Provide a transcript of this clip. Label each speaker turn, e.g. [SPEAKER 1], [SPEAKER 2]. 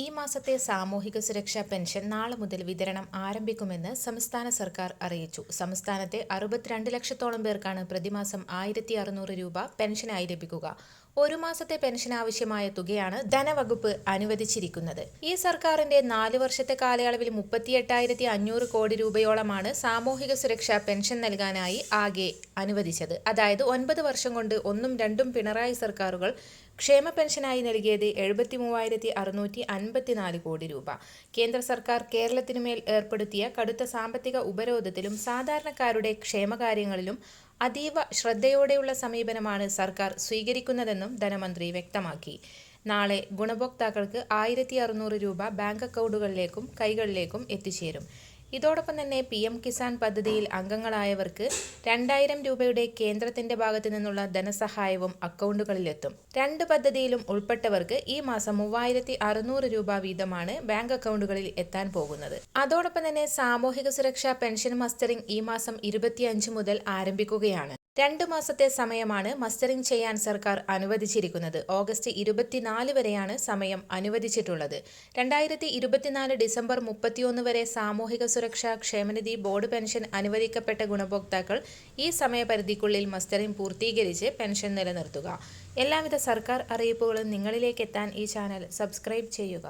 [SPEAKER 1] ഈ മാസത്തെ സാമൂഹിക സുരക്ഷാ പെൻഷൻ നാളെ മുതൽ വിതരണം ആരംഭിക്കുമെന്ന് സംസ്ഥാന സർക്കാർ അറിയിച്ചു. സംസ്ഥാനത്തെ അറുപത്തിരണ്ട് ലക്ഷത്തോളം പേർക്കാണ് പ്രതിമാസം ആയിരത്തി അറുന്നൂറ് രൂപ പെൻഷനായി ലഭിക്കുക. ഒരു മാസത്തെ പെൻഷൻ ആവശ്യമായ തുകയാണ് ധനവകുപ്പ് അനുവദിച്ചിരിക്കുന്നത്. ഈ സർക്കാരിന്റെ നാല് വർഷത്തെ കാലയളവിൽ മുപ്പത്തിയെട്ടായിരത്തി അഞ്ഞൂറ് കോടി രൂപയോളമാണ് സാമൂഹിക സുരക്ഷാ പെൻഷൻ നൽകാനായി ആകെ അനുവദിച്ചത്. അതായത് ഒൻപത് വർഷം കൊണ്ട് ഒന്നും രണ്ടും പിണറായി സർക്കാരുകൾ ക്ഷേമ പെൻഷനായി നൽകിയത് എഴുപത്തി മൂവായിരത്തി അറുന്നൂറ്റി അൻപത്തിനാല് കോടി രൂപ. കേന്ദ്ര സർക്കാർ കേരളത്തിനുമേൽ ഏർപ്പെടുത്തിയ കടുത്ത സാമ്പത്തിക ഉപരോധത്തിലും സാധാരണക്കാരുടെ ക്ഷേമകാര്യങ്ങളിലും അതീവ ശ്രദ്ധയോടെയുള്ള സമീപനമാണ് സർക്കാർ സ്വീകരിക്കുന്നതെന്നും ധനമന്ത്രി വ്യക്തമാക്കി. നാളെ ഗുണഭോക്താക്കൾക്ക് ആയിരത്തി അറുന്നൂറ് രൂപ ബാങ്ക് അക്കൗണ്ടുകളിലേക്കും കൈകളിലേക്കും എത്തിച്ചേരും. ഇതോടൊപ്പം തന്നെ പി എം കിസാൻ പദ്ധതിയിൽ അംഗങ്ങളായവർക്ക് രണ്ടായിരം രൂപയുടെ കേന്ദ്രത്തിന്റെ ഭാഗത്തു നിന്നുള്ള ധനസഹായവും അക്കൗണ്ടുകളിലെത്തും. രണ്ട് പദ്ധതിയിലും ഉൾപ്പെട്ടവർക്ക് ഈ മാസം മൂവായിരത്തി അറുന്നൂറ് രൂപ വീതമാണ് ബാങ്ക് അക്കൗണ്ടുകളിൽ എത്താൻ പോകുന്നത്. അതോടൊപ്പം തന്നെ സാമൂഹിക സുരക്ഷാ പെൻഷൻ മസ്റ്ററിംഗ് ഈ മാസം ഇരുപത്തിയഞ്ച് മുതൽ ആരംഭിക്കുകയാണ്. രണ്ട് മാസത്തെ സമയമാണ് മസ്റ്ററിംഗ് ചെയ്യാൻ സർക്കാർ അനുവദിച്ചിരിക്കുന്നത്. ഓഗസ്റ്റ് ഇരുപത്തിനാല് വരെയാണ് സമയം അനുവദിച്ചിട്ടുള്ളത്. രണ്ടായിരത്തി ഇരുപത്തിനാല് ഡിസംബർ മുപ്പത്തിയൊന്ന് വരെ സാമൂഹിക സുരക്ഷാ ക്ഷേമനിധി ബോർഡ് പെൻഷൻ അനുവദിക്കപ്പെട്ട ഗുണഭോക്താക്കൾ ഈ സമയപരിധിക്കുള്ളിൽ മസ്റ്ററിംഗ് പൂർത്തീകരിച്ച് പെൻഷൻ നിലനിർത്തുക. എല്ലാവിധ സർക്കാർ അറിയിപ്പുകളും നിങ്ങളിലേക്ക് എത്താൻ ഈ ചാനൽ സബ്സ്ക്രൈബ് ചെയ്യുക.